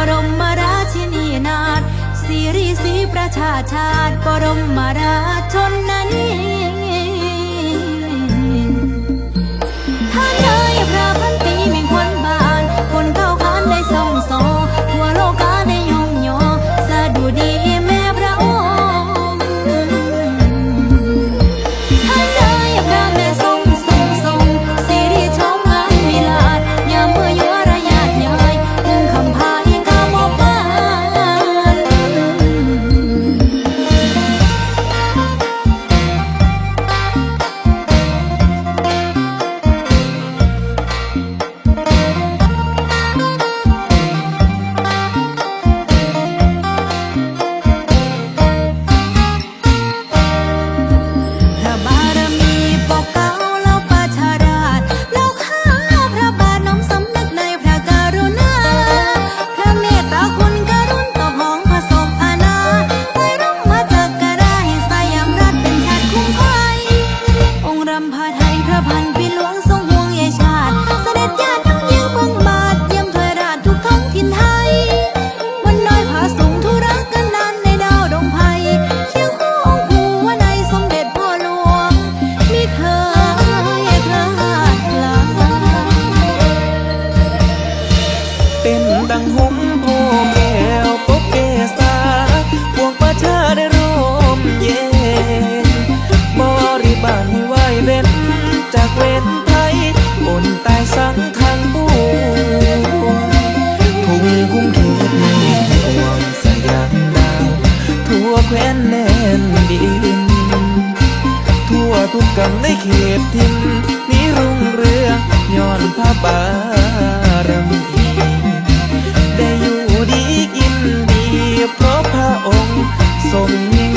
บรมราชินีนาถสิริศรีประชาชาติปรมราชชนนี พระพันปีหลวงทรงห่วงเยชาติเสด็จญาติ งในเขตทินนี้รุ่งเรืองย้อนพระบารมีได้อยู่ดีกินดีเพราะพระองค์ทรงมี